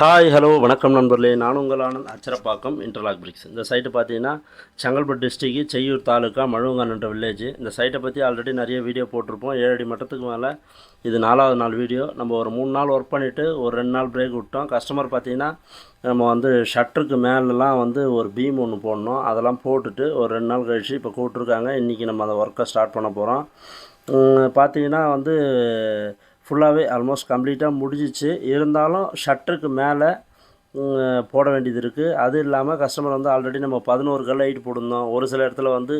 Hi hello வணக்கம் நண்பர்களே. நான் உங்கள் ஆனந்த் அச்சரப்பாக்கம் இன்டர்லாக் பிரிக்ஸ் இந்த சைட்டு பார்த்தீங்கன்னா செங்கல்பட்டு டிஸ்ட்ரிக்கு செய்யூர் தாலுக்கா மழுவங்கான்ன்ற வில்லேஜ் இந்த சைட்டை பற்றி ஆல்ரெடி நிறைய வீடியோ போட்டிருப்போம். ஏழடி மட்டத்துக்கு மேலே இது நாலாவது நாள் வீடியோ நம்ம ஒரு மூணு நாள் ஒர்க் பண்ணிவிட்டு ஒரு ரெண்டு நாள் பிரேக் விட்டோம். கஸ்டமர் பார்த்தீங்கன்னா நம்ம வந்து ஷட்டருக்கு மேலெலாம் வந்து ஒரு பீம் ஒன்று போடணும். அதெல்லாம் போட்டுட்டு ஒரு ரெண்டு நாள் கழிச்சு இப்போ கூப்பிட்ருக்காங்க இன்றைக்கி நம்ம அந்த ஒர்க்கை ஸ்டார்ட் பண்ண போகிறோம் பார்த்தீங்கன்னா வந்து ஃபுல்லாகவே ஆல்மோஸ்ட் கம்ப்ளீட்டாக முடிஞ்சிச்சு. இருந்தாலும் ஷட்டருக்கு மேலே போட வேண்டியது இருக்குது அது இல்லாமல் கஸ்டமர் வந்து ஆல்ரெடி நம்ம பதினோரு கல் ஹைட்டு போட்டிருந்தோம். ஒரு சில இடத்துல வந்து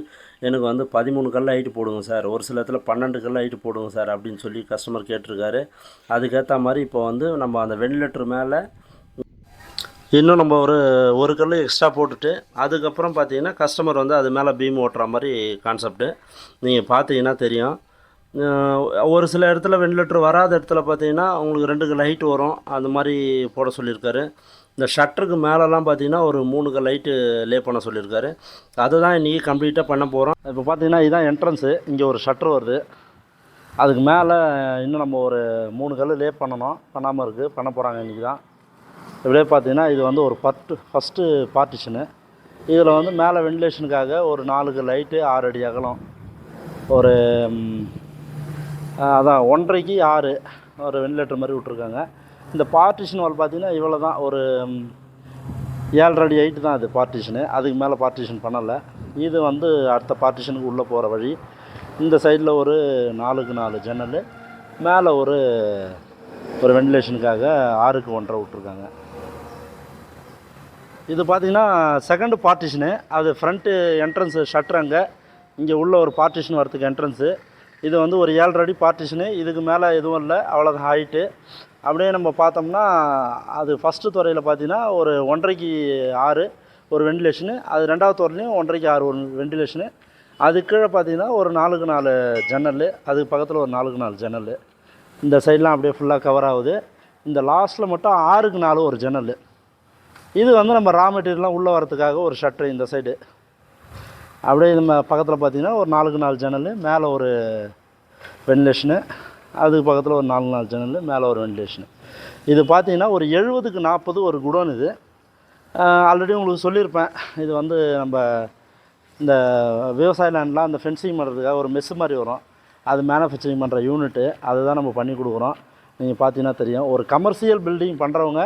எனக்கு வந்து பதிமூணு கல் ஹைட்டு போடுங்க சார் ஒரு சில இடத்துல பன்னெண்டு கல் ஹைட்டு போடுங்க சார் அப்படின்னு சொல்லி கஸ்டமர் கேட்டிருக்காரு. அதுக்கேற்ற மாதிரி இப்போ வந்து நம்ம அந்த வெண்டிலேட்டர் மேலே இன்னும் நம்ம ஒரு ஒரு கல் எக்ஸ்ட்ரா போட்டுட்டு அதுக்கப்புறம் பார்த்தீங்கன்னா கஸ்டமர் வந்து அது மேலே பீம் ஓட்டுற மாதிரி கான்செப்ட்டு நீங்கள் பார்த்தீங்கன்னா தெரியும். ஒரு சில இடத்துல வெண்டிலேட்டர் வராத இடத்துல பார்த்தீங்கன்னா உங்களுக்கு ரெண்டு லைட்டு லைட் வரும். அந்த மாதிரி போட சொல்லியிருக்காரு. இந்த ஷட்டருக்கு மேலெலாம் பார்த்தீங்கன்னா ஒரு மூணு லைட்டு லே பண்ண சொல்லியிருக்காரு. அதுதான் இன்றைக்கி கம்ப்ளீட்டாக பண்ண போகிறோம் இப்போ பார்த்தீங்கன்னா இதுதான் என்ட்ரன்ஸு இங்கே ஒரு ஷட்டர் வருது. அதுக்கு மேலே இன்னும் நம்ம ஒரு மூணு கல் லே பண்ணணும். பண்ணாமல் இருக்குது பண்ண போகிறாங்க இன்றைக்கி தான். இப்படியே பார்த்தீங்கன்னா இது வந்து ஒரு பத்து ஃபஸ்ட்டு பார்ட்டிஷனு இதில் வந்து மேலே வெண்டிலேஷனுக்காக ஒரு நாலுக்கு லைட்டு ஆறு அடி அகலம். ஒரு அதான் ஒன்றரைக்கு ஆறு ஒரு வென்டிலேட்டர் மாதிரி விட்ருக்காங்க இந்த பார்ட்டிஷன் வால் பார்த்திங்கன்னா இவ்வளோ தான் ஒரு ம், ஏழரை அடி ஹைட்டு தான் அது பார்ட்டிஷனு அதுக்கு மேலே பார்ட்டிஷன் பண்ணலை. இது வந்து அடுத்த பார்ட்டிஷனுக்கு உள்ளே போகிற வழி. இந்த சைடில் ஒரு நாலுக்கு நாலு ஜன்னல் மேலே ஒரு ஒரு வெண்டிலேஷனுக்காக ஆறுக்கு ஒன்றரை விட்ருக்காங்க இது பார்த்திங்கன்னா செகண்டு பார்ட்டிஷனு அது ஃப்ரண்ட்டு என்ட்ரன்ஸு ஷட்டர் அங்கே. இங்கே உள்ள ஒரு பார்ட்டிஷன் வரத்துக்கு என்ட்ரன்ஸு இது வந்து ஒரு ஏழரை அடி பார்ட்டிஷனு இதுக்கு மேலே எதுவும் இல்லை அவ்வளோதான் ஹைட்டு அப்படியே நம்ம பார்த்தோம்னா அது ஃபஸ்ட்டு துறையில் பார்த்தீங்கன்னா ஒரு ஒன்றரைக்கு ஆறு ஒரு வெண்டிலேஷனு அது ரெண்டாவது துறையிலையும் ஒன்றரைக்கு ஆறு ஒரு வெண்டிலேஷனு அது கீழே பார்த்தீங்கன்னா ஒரு நாலுக்கு நாலு ஜன்னல். அதுக்கு பக்கத்தில் ஒரு நாலுக்கு நாலு ஜன்னல். இந்த சைட்லாம் அப்படியே ஃபுல்லாக கவர் ஆகுது. இந்த லாஸ்ட்டில் மட்டும் ஆறுக்கு நாலு ஒரு ஜன்னல். இது வந்து நம்ம ரா மெட்டீரியல்லாம் உள்ளே வரதுக்காக ஒரு ஷட்ரு இந்த சைடு அப்படியே நம்ம பக்கத்தில் பார்த்தீங்கன்னா ஒரு நாலுக்கு நாலு ஜன்னல் மேலே ஒரு வென்டிலேஷனு அதுக்கு பக்கத்தில் ஒரு நாலு நாலு ஜன்னல் மேலே ஒரு வென்டிலேஷனு இது பார்த்தீங்கன்னா ஒரு எழுபதுக்கு நாற்பது ஒரு குடோன் இது. ஆல்ரெடி உங்களுக்கு சொல்லியிருப்பேன். இது வந்து நம்ம இந்த விவசாய லேண்ட்லாம் அந்த ஃபென்சிங் பண்ணுறதுக்காக ஒரு மெஸ்ஸு மாதிரி வரும். அது மேனுஃபேக்சரிங் பண்ணுற யூனிட்டு அதை தான் நம்ம பண்ணி கொடுக்குறோம். நீங்கள் பார்த்தீங்கன்னா தெரியும். ஒரு கமர்ஷியல் பில்டிங் பண்ணுறவங்க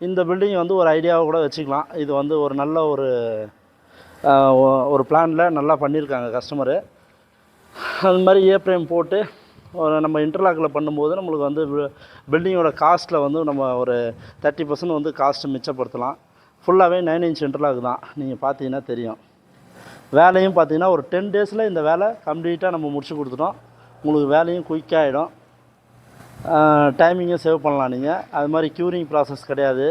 இந்த பில்டிங் வந்து ஒரு ஐடியாவை கூட வச்சுக்கலாம். இது வந்து ஒரு நல்ல ஒரு ஒரு பிளானில் நல்லா பண்ணியிருக்காங்க கஸ்டமரு அது மாதிரி ஏ ஃப்ரேம் போட்டு ஒரு நம்ம இன்டர்லாக்கில் பண்ணும்போது நம்மளுக்கு வந்து பில்டிங்கோட காஸ்ட்டில் வந்து நம்ம ஒரு தேர்ட்டி பர்சன்ட் வந்து காஸ்ட்டு மிச்சப்படுத்தலாம். ஃபுல்லாகவே நைன் இன்ச் இன்டர்லாக் தான். நீங்கள் பார்த்தீங்கன்னா தெரியும். வேலையும் பார்த்தீங்கன்னா ஒரு டென் டேஸில் இந்த வேலை கம்ப்ளீட்டாக நம்ம முடிச்சு கொடுத்துட்டோம். உங்களுக்கு வேலையும் குயிக்காகிடும் டைமிங்கும் சேவ் பண்ணலாம் நீங்கள் அது மாதிரி க்யூரிங் ப்ராசஸ் கிடையாது.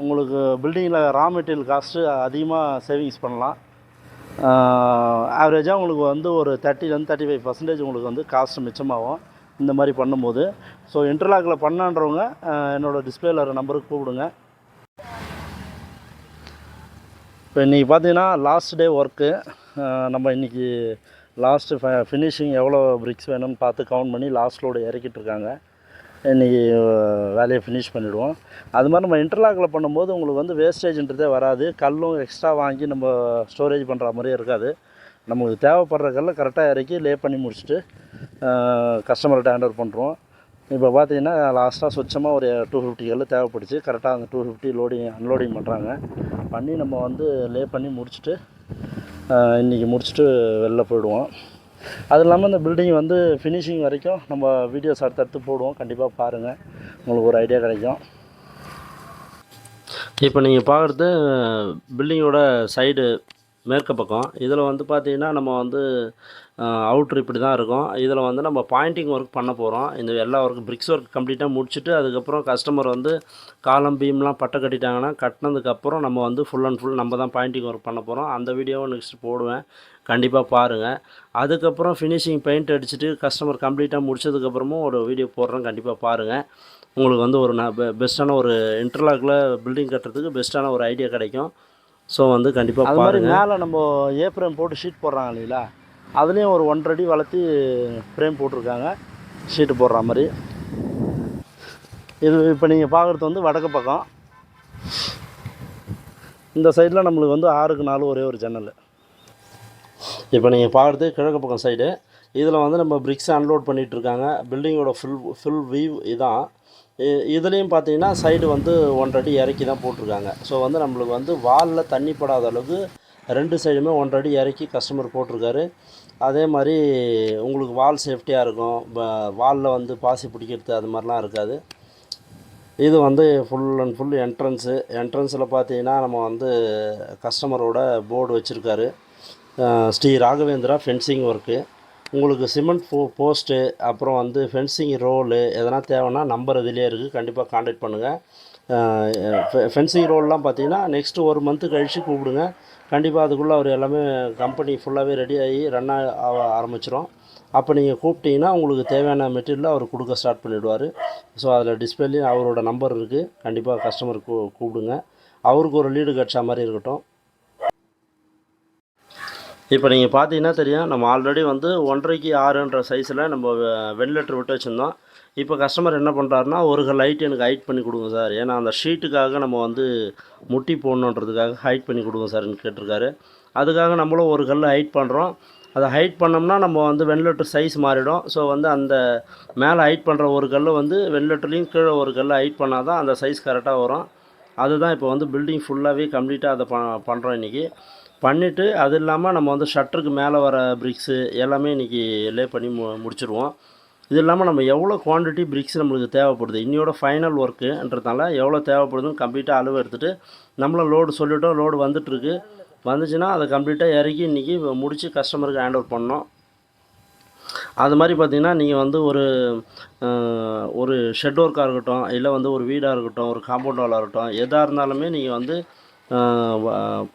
உங்களுக்கு பில்டிங்கில் ரா மெட்டீரியல் காஸ்ட்டு அதிகமாக சேவிங்ஸ் பண்ணலாம். ஆவரேஜாக உங்களுக்கு வந்து ஒரு தேர்ட்டிலேருந்து தேர்ட்டி ஃபைவ் பர்சன்டேஜ் உங்களுக்கு வந்து காஸ்ட் மிச்சமாகும். இந்த மாதிரி பண்ணும்போது. ஸோ இன்டர்லாக்கில் பண்ணான்றவங்க என்னோடய டிஸ்பிளேல நம்பருக்கு கூப்பிடுங்க. இப்போ இன்றைக்கி பார்த்தீங்கன்னா லாஸ்ட் டே ஒர்க்கு நம்ம இன்றைக்கி லாஸ்ட்டு ஃப ஃபினிஷிங் எவ்வளோ பிரிக்ஸ் வேணும்னு பார்த்து கவுண்ட் பண்ணி லாஸ்ட் லோடு இறக்கிட்டு இருக்காங்க. இன்றைக்கி வேலையை ஃபினிஷ் பண்ணிவிடுவோம் அது மாதிரி நம்ம இன்டர்லாக்கில் பண்ணும்போது உங்களுக்கு வந்து வேஸ்டேஜ்ன்றதே வராது. கல்லும் எக்ஸ்ட்ரா வாங்கி நம்ம ஸ்டோரேஜ் பண்ணுற மாதிரியே இருக்காது. நமக்கு தேவைப்படுற கல்லை கரெக்டாக இறக்கி லே பண்ணி முடிச்சுட்டு கஸ்டமர்கிட்ட ஹேண்ட் பண்ணுறோம் இப்போ பார்த்தீங்கன்னா லாஸ்ட்டாக சுத்தமாக ஒரு டூ ஃபிஃப்டி கல் தேவைப்படுச்சு. கரெக்டாக அந்த டூ ஃபிஃப்டி லோடிங் அன்லோடிங் பண்ணுறாங்க பண்ணி நம்ம வந்து லே பண்ணி முடிச்சுட்டு இன்றைக்கி முடிச்சுட்டு வெளில போயிடுவோம். அது இல்லாமல் இந்த பில்டிங் வந்து ஃபினிஷிங் வரைக்கும் நம்ம வீடியோஸ் அடுத்தடுத்து போடுவோம். கண்டிப்பாக பாருங்கள் உங்களுக்கு ஒரு ஐடியா கிடைக்கும். இப்போ நீங்கள் பார்க்குறது பில்டிங்கோட சைடு மேற்கு பக்கம். இதில் வந்து பார்த்தீங்கன்னா நம்ம வந்து அவுட்ரு இப்படி தான் இருக்கும். இதில் வந்து நம்ம பாயிண்டிங் ஒர்க் பண்ண போகிறோம் இந்த எல்லா ஒர்க் பிரிக்ஸ் ஒர்க் கம்ப்ளீட்டாக முடிச்சுட்டு அதுக்கப்புறம் கஸ்டமர் வந்து காலம் பீம்லாம் பட்டை கட்டிட்டாங்கன்னா கட்டினதுக்கப்புறம் நம்ம வந்து ஃபுல் அண்ட் ஃபுல் நம்ம தான் பாயிண்டிங் ஒர்க் பண்ண போகிறோம் அந்த வீடியோவை நெக்ஸ்ட் போடுவேன். கண்டிப்பாக பாருங்கள் அதுக்கப்புறம் ஃபினிஷிங் பெயிண்ட் அடிச்சுட்டு கஸ்டமர் கம்ப்ளீட்டாக முடிச்சதுக்கப்புறமும் ஒரு வீடியோ போடுறேன். கண்டிப்பாக பாருங்கள் உங்களுக்கு வந்து ஒரு ந பெஸ்ட்டான ஒரு இன்டர்லாக்கில் பில்டிங் கட்டுறதுக்கு பெஸ்ட்டான ஒரு ஐடியா கிடைக்கும். ஸோ வந்து கண்டிப்பாக அது மாதிரி மேலே நம்ம ஏ ஃப்ரேம் போட்டு ஷீட் போடுறாங்க இல்லைங்களா? அதுலேயும் ஒரு ஒன்றரை அடி வளர்த்தி ஃப்ரேம் போட்டிருக்காங்க. ஷீட்டு போடுற மாதிரி. இது இப்போ நீங்கள் பார்க்குறது வந்து வடக்கு பக்கம். இந்த சைடில் நம்மளுக்கு வந்து ஆறுக்கு நாலு ஒரே ஒரு ஜன்னல் இப்போ நீங்கள் பார்க்குறது கிழக்கு பக்கம் சைடு இதில் வந்து நம்ம பிரிக்ஸ் அன்லோட் பண்ணிகிட்டு இருக்காங்க. பில்டிங்கோட ஃபுல் ஃபுல் வியூ இதான். இதுலேயும் பார்த்தீங்கன்னா சைடு வந்து ஒன்றடி இறக்கி தான் போட்டிருக்காங்க. ஸோ வந்து நம்மளுக்கு வந்து வாலில் தண்ணி படாத அளவுக்கு ரெண்டு சைடுமே ஒன்றரை இறக்கி கஸ்டமர் போட்டிருக்காரு. அதே மாதிரி உங்களுக்கு வால் சேஃப்டியாக இருக்கும். வாலில் வந்து பாசி பிடிக்கிறது அது மாதிரிலாம் இருக்காது. இது வந்து ஃபுல் அண்ட் ஃபுல் என்ட்ரன்ஸு என்ட்ரன்ஸில் பார்த்தீங்கன்னா நம்ம வந்து கஸ்டமரோட போர்டு வச்சுருக்காரு. ஸ்ரீ ராகவேந்திரா ஃபென்சிங் ஒர்க்கு உங்களுக்கு சிமெண்ட் போ போஸ்ட்டு அப்புறம் வந்து ஃபென்சிங் ரோலு எதனா தேவைன்னா நம்பர் இதிலே இருக்குது கண்டிப்பாக காண்டாக்ட் பண்ணுங்கள் ஃபென்சிங் ரோல்லாம் பார்த்தீங்கன்னா நெக்ஸ்ட்டு ஒரு மந்த்து கழித்து கூப்பிடுங்க. கண்டிப்பாக அதுக்குள்ளே அவர் எல்லாமே கம்பெனி ஃபுல்லாகவே ரெடி ஆகி ரன் ஆக ஆரம்பிச்சிரும். அப்போ நீங்கள் கூப்பிட்டீங்கன்னா உங்களுக்கு தேவையான மெட்டீரியல் அவர் கொடுக்க ஸ்டார்ட் பண்ணிவிடுவார் ஸோ அதில் டிஸ்பிளேலேயும் அவரோட நம்பர் இருக்குது கண்டிப்பாக கஸ்டமர் கூ கூப்பிடுங்க. அவருக்கு ஒரு லீடு கிடச்ச மாதிரி இருக்கட்டும். இப்போ நீங்கள் பார்த்தீங்கன்னா தெரியும் நம்ம ஆல்ரெடி வந்து ஒன்றரைக்கு ஆறுன்ற சைஸில் நம்ம வென்டிலேட்டர் விட்டு வச்சுருந்தோம். இப்போ கஸ்டமர் என்ன பண்ணுறாருன்னா ஒரு லைட் எனக்கு ஹைட் பண்ணி கொடுங்க சார் ஏன்னா அந்த ஷீட்டுக்காக நம்ம வந்து முட்டி போடணுன்றதுக்காக ஹைட் பண்ணி கொடுங்க சார்னு கேட்டிருக்காரு. அதுக்காக நம்மளும் ஒரு கல் ஹைட் பண்ணுறோம் அதை ஹைட் பண்ணோம்னா நம்ம வந்து வெண்லெட்டர் சைஸ் மாறிடும். ஸோ வந்து அந்த மேலே ஹைட் பண்ணுற ஒரு கல் வந்து வெண்லெட்டர்லேயும் கீழே ஒரு கல் ஹைட் பண்ணால் தான் அந்த சைஸ் கரெக்டாக வரும். அதுதான் இப்போ வந்து பில்டிங் ஃபுல்லாகவே கம்ப்ளீட்டாக அதை ப பண்ணுறோம் இன்றைக்கி பண்ணிவிட்டு அது இல்லாமல் நம்ம வந்து ஷட்டருக்கு மேலே வர பிரிக்ஸு எல்லாமே இன்றைக்கி லே பண்ணி மு முடிச்சிருவோம். இது இல்லாமல் நம்ம எவ்வளோ குவான்டிட்டி பிரிக்ஸ் நம்மளுக்கு தேவைப்படுது? இன்னையோட ஃபைனல் ஒர்க்குன்றதுனால எவ்வளோ தேவைப்படுதுன்னு கம்ப்ளீட்டாக அளவு எடுத்துகிட்டு நம்மளும் லோடு சொல்லிவிட்டோம் லோடு வந்துட்டுருக்கு. வந்துச்சுன்னா அதை கம்ப்ளீட்டாக இறக்கி இன்றைக்கி முடித்து கஸ்டமருக்கு ஹேண்ட் ஓவர் பண்ணோம் அது மாதிரி பார்த்தீங்கன்னா நீங்கள் வந்து ஒரு ஒரு ஷெட் ஒர்க்காக இருக்கட்டும் இல்லை வந்து ஒரு வீடாக இருக்கட்டும் ஒரு காம்பவுண்ட் வாலாக இருக்கட்டும் எதாக இருந்தாலுமே நீங்கள் வந்து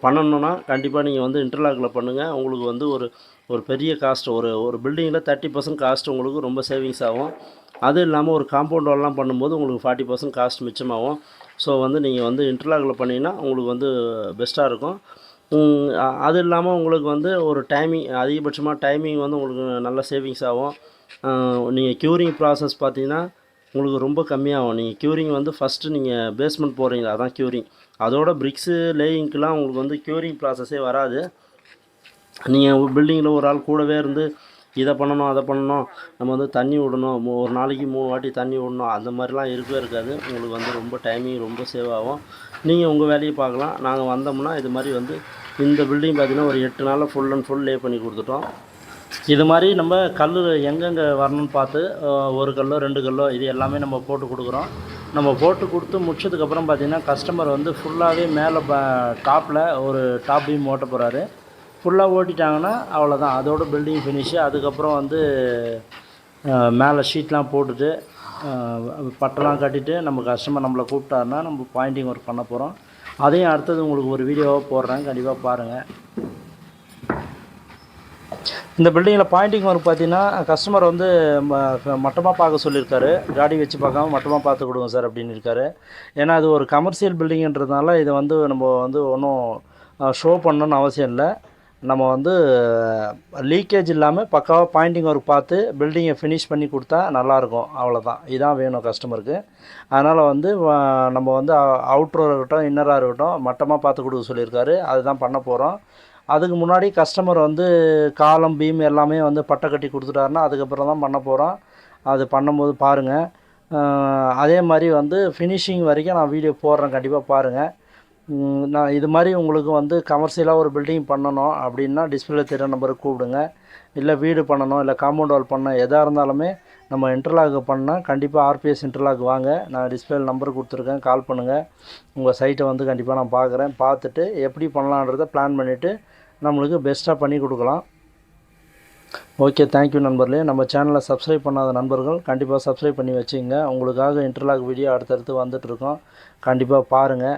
பண்ணணுன்னா கண்டிப்பாக நீங்கள் வந்து இன்டர்லாக்கில் பண்ணுங்கள் உங்களுக்கு வந்து ஒரு ஒரு பெரிய காஸ்ட் ஒரு ஒரு பில்டிங்கில் தேர்ட்டி பர்சன்ட் காஸ்ட் உங்களுக்கு ரொம்ப சேவிங்ஸ் ஆகும். அது இல்லாமல் ஒரு காம்பவுண்ட் வால்லாம் பண்ணும்போது உங்களுக்கு ஃபார்ட்டி பர்சன்ட் காஸ்ட் மிச்சமாகும். ஸோ வந்து நீங்கள் வந்து இன்டர்லாக்கில் பண்ணிங்கன்னா உங்களுக்கு வந்து பெஸ்ட்டாக இருக்கும். அது இல்லாமல் உங்களுக்கு வந்து ஒரு டைமிங் அதிகபட்சமாக டைமிங் வந்து உங்களுக்கு நல்ல சேவிங்ஸ் ஆகும். நீங்கள் க்யூரிங் ப்ராசஸ் பார்த்தீங்கன்னா உங்களுக்கு ரொம்ப கம்மியாகும். நீங்கள் க்யூரிங் வந்து ஃபஸ்ட்டு நீங்கள் பேஸ்மெண்ட் போகிறீங்களா அதான் க்யூரிங் அதோட பிரிக்ஸு லேயிங்க்கெலாம் உங்களுக்கு வந்து க்யூரிங் ப்ராசஸே வராது. நீங்கள் பில்டிங்கில் ஒரு ஆள் கூடவே இருந்து இதை பண்ணணும் அதை பண்ணணும் நம்ம வந்து தண்ணி விடணும் ஒரு நாளைக்கு மூணு வாட்டி தண்ணி விடணும் அந்த மாதிரிலாம் இருக்கவே இருக்காது. உங்களுக்கு வந்து ரொம்ப டைமிங் ரொம்ப சேவ் ஆகும். நீங்கள் உங்கள் வேலையை பார்க்கலாம். நாங்கள் வந்தோம்னா இது மாதிரி வந்து இந்த பில்டிங் பார்த்தீங்கன்னா ஒரு எட்டு நாளில் ஃபுல் அண்ட் ஃபுல் லே பண்ணி கொடுத்துட்டோம். இது மாதிரி நம்ம கல் எங்கெங்கே வரணும்னு பார்த்து ஒரு கல்லோ ரெண்டு கல்லோ இது எல்லாமே நம்ம போட்டு கொடுக்குறோம். நம்ம போட்டு கொடுத்து முடிச்சதுக்கப்புறம் பார்த்தீங்கன்னா கஸ்டமர் வந்து ஃபுல்லாகவே மேலே டாப்பில் ஒரு டாப் பீம் ஓட்ட போகிறாரு ஃபுல்லாக ஓட்டிட்டாங்கன்னா அவ்வளோதான் அதோட பில்டிங் ஃபினிஷு அதுக்கப்புறம் வந்து மேலே ஷீட்லாம் போட்டுட்டு பட்டெல்லாம் கட்டிட்டு நம்ம கஸ்டமர் நம்மளை கூப்பிட்டாருன்னா நம்ம பாயிண்டிங் ஒர்க் பண்ண போகிறோம் அதையும் அடுத்தது உங்களுக்கு ஒரு வீடியோவாக போடுறேன். கண்டிப்பாக பாருங்கள் இந்த பில்டிங்கில் பாயிண்டிங் ஒர்க் பார்த்தீங்கன்னா கஸ்டமர் வந்து மட்டமாக பார்க்க சொல்லியிருக்காரு. காடி வச்சு பார்க்காம மட்டமாக பார்த்து கொடுங்க சார் அப்படின்னு இருக்காரு. ஏன்னா அது ஒரு கமர்ஷியல் பில்டிங்கன்றதுனால இதை வந்து நம்ம வந்து ஒன்றும் ஷோ பண்ணணும்னு அவசியம் இல்லை. நம்ம வந்து லீக்கேஜ் இல்லாமல் பக்காவாக பாயிண்டிங் ஒர்க் பார்த்து பில்டிங்கை ஃபினிஷ் பண்ணி கொடுத்தா நல்லாயிருக்கும். அவ்வளோதான் இதான் வேணும் கஸ்டமருக்கு அதனால் வந்து நம்ம வந்து அவுட்ரோர் இருக்கட்டும் இன்னராக இருக்கட்டும் மட்டமாக பார்த்து கொடுக்க சொல்லியிருக்காரு. அதுதான் பண்ண போகிறோம் அதுக்கு முன்னாடி கஸ்டமர் வந்து காலம் பீம் எல்லாமே வந்து பட்டை கட்டி கொடுத்துட்டாருன்னா அதுக்கப்புறம் தான் பண்ண போகிறோம் அது பண்ணும்போது பாருங்கள் அதே மாதிரி வந்து ஃபினிஷிங் வரைக்கும் நான் வீடியோ போடுறேன். கண்டிப்பாக பாருங்கள் நான் இது மாதிரி உங்களுக்கு வந்து கமர்ஷியலாக ஒரு பில்டிங் பண்ணணும் அப்படின்னா டிஸ்பிளே தெரிய நம்பருக்கு கூப்பிடுங்க. இல்லை வீடு பண்ணணும் இல்லை காம்பவுண்ட் வால் பண்ண எதாக இருந்தாலுமே நம்ம இன்டர்லாக் பண்ணால் கண்டிப்பாக ஆர்பிஎஸ் இன்டர்லாக் வாங்க. நான் டிஸ்பிளே நம்பர் கொடுத்துருக்கேன். கால் பண்ணுங்கள் உங்கள் சைட்டை வந்து கண்டிப்பாக நான் பார்க்குறேன் பார்த்துட்டு எப்படி பண்ணலான்றதை பிளான் பண்ணிவிட்டு நம்மளுக்கு பெஸ்ட்டாக பண்ணி கொடுக்கலாம். ஓகே தேங்க்யூ நண்பர்களே. நம்ம சேனலை சப்ஸ்கிரைப் பண்ணாத நண்பர்கள் கண்டிப்பாக சப்ஸ்கிரைப் பண்ணி வச்சுங்க. உங்களுக்காக இன்டர்லாக் வீடியோ அடுத்தடுத்து வந்துட்டுருக்கோம் கண்டிப்பாக பாருங்கள்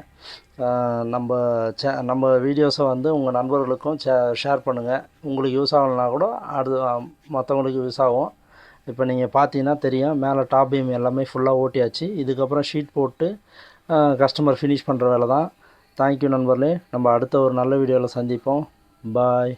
நம்ம சே நம்ம வீடியோஸை வந்து உங்கள் நண்பர்களுக்கும் ஷே ஷேர் பண்ணுங்கள் உங்களுக்கு யூஸ் ஆகலைனா கூட அடுத்து மற்றவங்களுக்கு யூஸ் ஆகும். இப்போ நீங்கள் பார்த்தீங்கன்னா தெரியும் மேலே டாப் பீம் எல்லாமே ஃபுல்லாக ஓட்டியாச்சு. இதுக்கப்புறம் ஷீட் போட்டு கஸ்டமர் ஃபினிஷ் பண்ணுற வேலை தான். தேங்க்யூ நண்பர்களே. நம்ம அடுத்த ஒரு நல்ல வீடியோவில் சந்திப்போம். பாய்